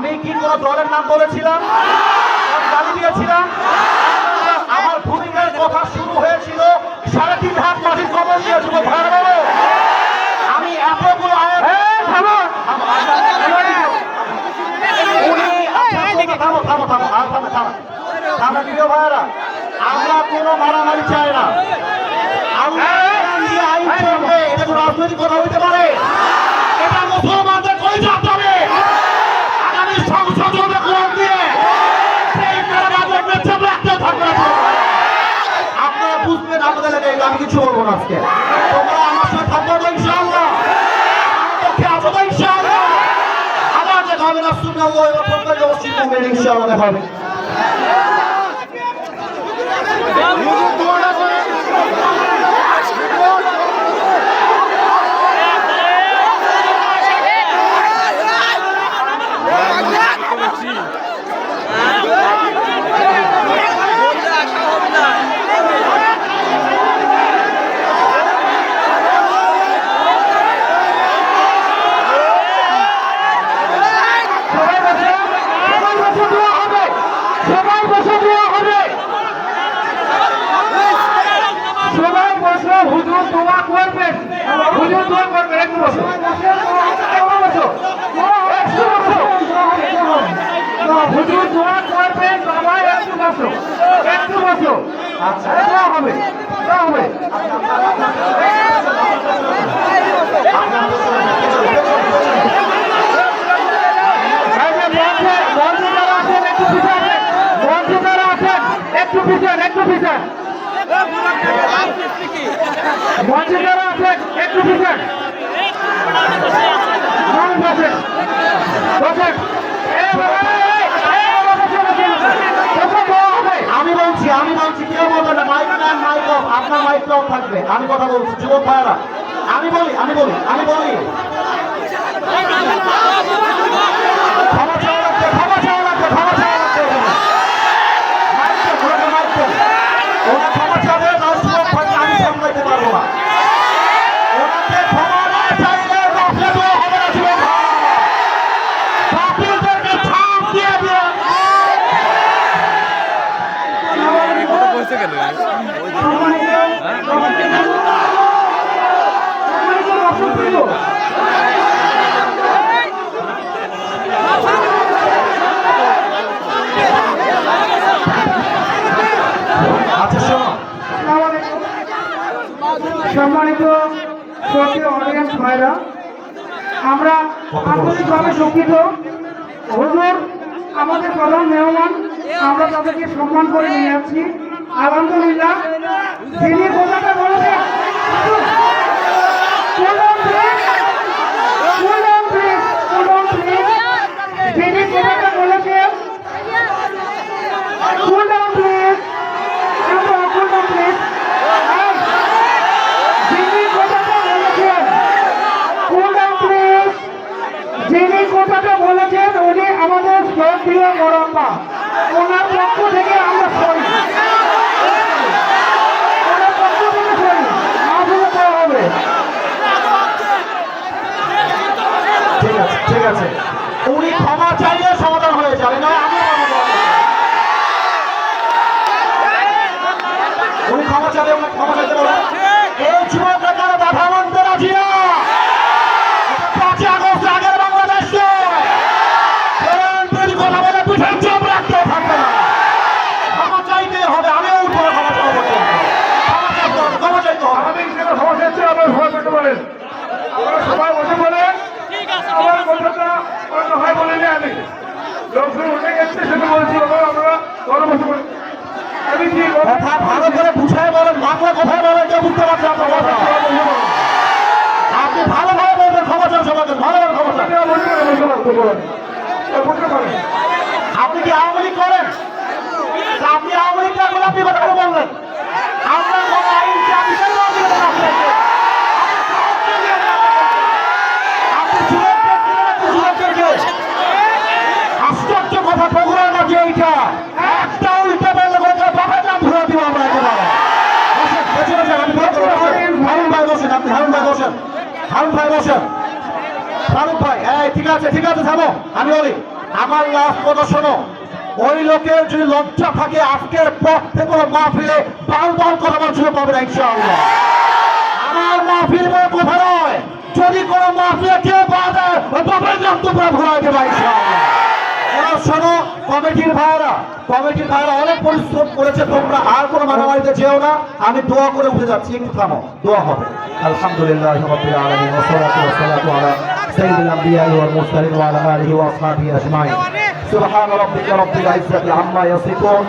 দিয়েছিলাম গালি দিয়েছিলাম? আমার ভূমিকার কথা শুরু হয়েছিল সাড়ে তিন হাত মাটির কবর দিয়েছিল ভাড়া আমি এতগুলো আয়াত উনি আচ্ছা, তোমরা থামো থামো থামো আর থামো থামো। থামো প্রিয় ভাইয়েরা। আমরা কোনো মারামারি চাই না। আইন চলবে এটা কোনো রাজনৈতিক কথা হইতে পারে। এটা মুসলমানদের কই যাতে আজকে। তোমরা আমার সাথে থাকব তো ইনশাআল্লাহ পক্ষে আছো তো ইনশাআল্লাহ। আবার দেখা হবে না শুনে ওই প্রত্যেক অবশ্যই মুভমেন্ট ইনশাআল্লাহ দেখা হবে সবাই বসে সবাই বসে দেওয়া হবে সবাই বসে দেওয়া হবে সবাই বসে হুজুর দোয়া করবেন হুজুর দোয়া করবেন একটু বসো হুজুর দোয়া করবেন সবাই একটু বসো একটু বসো আচ্ছা দেওয়া হবে দেওয়া হবে একটু পিছন একটু পিছন একটু। আমি বলছি আমি বলছি, কেউ বলবে না মাইক ম্যান মাইক আপনার মাইক থাকবে আমি কথা বলছি, যুবক ভাইরা আমি বলি আমি বলি আমি বলি ক্ষমা চাওয়া লাগবে ক্ষমা চাওয়া লাগবে ক্ষমা চাওয়া লাগবে মাইক তো, ওনাকে মাইক তো। ওরা ক্ষমা চাবে না যুবক ভাই আমি সামলাইতে পারব না ওনাকে ক্ষমা না চাইলে মাফিয়া দেওয়া হবে না যুবক ভাই বাতিলদেরকে ছাপ দিয়ে দিয়ে গেল আচ্ছা সম্মানিত ভাইরা, আমরা আন্তরিকভাবে দুঃখিত হুজুর, আমাদের প্রধান মেহমান, আমরা তাদেরকে সম্মান করে নিয়ে যাচ্ছি। আলহামদুলিল্লাহ। যিনি কথাটা বলেছেন? please. আছে। উনি ক্ষমা চাইলে সমাধান হয়ে যাবে না আমি উনি ক্ষমা চাইলে উনি ক্ষমা চাইতে বলেন এই যুবকরা কেন বাধা মানতে রাজি না এটা পাঁচই আগস্ট আগের বাংলাদেশ নয়। কোরআন বিরোধী কথা বলে পিঠে চোপ রাখতে থাকবে না ক্ষমা চাইতে হবে আমিও উঠবো না ক্ষমা চাইতে হবে ক্ষমা চাইতে হবে ক্ষমা চাইতে হবে আমাদের সেটা সমস্যা হচ্ছে আমরা ভয় পেতে বলেন আমরা সবাই বসে বলেন আমার কথাটা অন্য হয় বলিনি আমি লোকজন গেছে সেটা বলছি বাবা আমরা বসে আমি কি কথা কথা ভালো করে বুঝায় বলেন বাংলা কথায় বলেন কেউ বুঝতে পারছে আপনার কথা। আপনি ভালোভাবে বলবেন ক্ষমা চান সবাইকে ভালোভাবে ক্ষমা চান আপনি কি আওয়ামী লীগ করেন তা আপনি আওয়ামী লীগ না করে আপনি কথা বলে বললেন আমরা কোনো আইন চাকরি করব আপনি কথা বললেন। আপনি যুবকদের দিলেন, আপনি যুবকদেরকে। আশ্চর্য কথা বগুড়ার মাঝে এইটা একটা উল্টা বললে বলতে বাপের নাম ধরে দিব আমরা একেবারে বসেন, পেছনে যান, আপনি পেছনে বসেন। হারুন ভাই বসেন আপনি হারুন ভাই বসেন হারুন ভাই বসেন ফারুক ভাই এই ঠিক আছে ঠিক আছে, থামো। আমি বলি, আমার লাস্ট কথা শোনো। ওই লোকের যদি লজ্জা থাকে, আজকের পর থেকে মাহফিলে বাল বাল করা আমার সুযোগ পাবে না আমার মাহফিল বলে কথা নয়। যদি কোনো মাহফিলে কেউ পাওয়া যায় ওই বাপের নাম ইনশাআল্লাহ। শোনো, কমিটির ভাইরা কমিটির ভাইরা অনেক পরিশ্রম করেছে, তোমরা আর কোনো মারামারিতে যেও না। আমি দোয়া করে উঠে যাচ্ছি, একটু থামো। দোয়া হবে। আলহামদুলিল্লাহ সালাতু আলা سيد الأنبياء والمرسلين وعلى آله وأصحابه أجمعين. سبحان ربك رب العزة عما يصفون.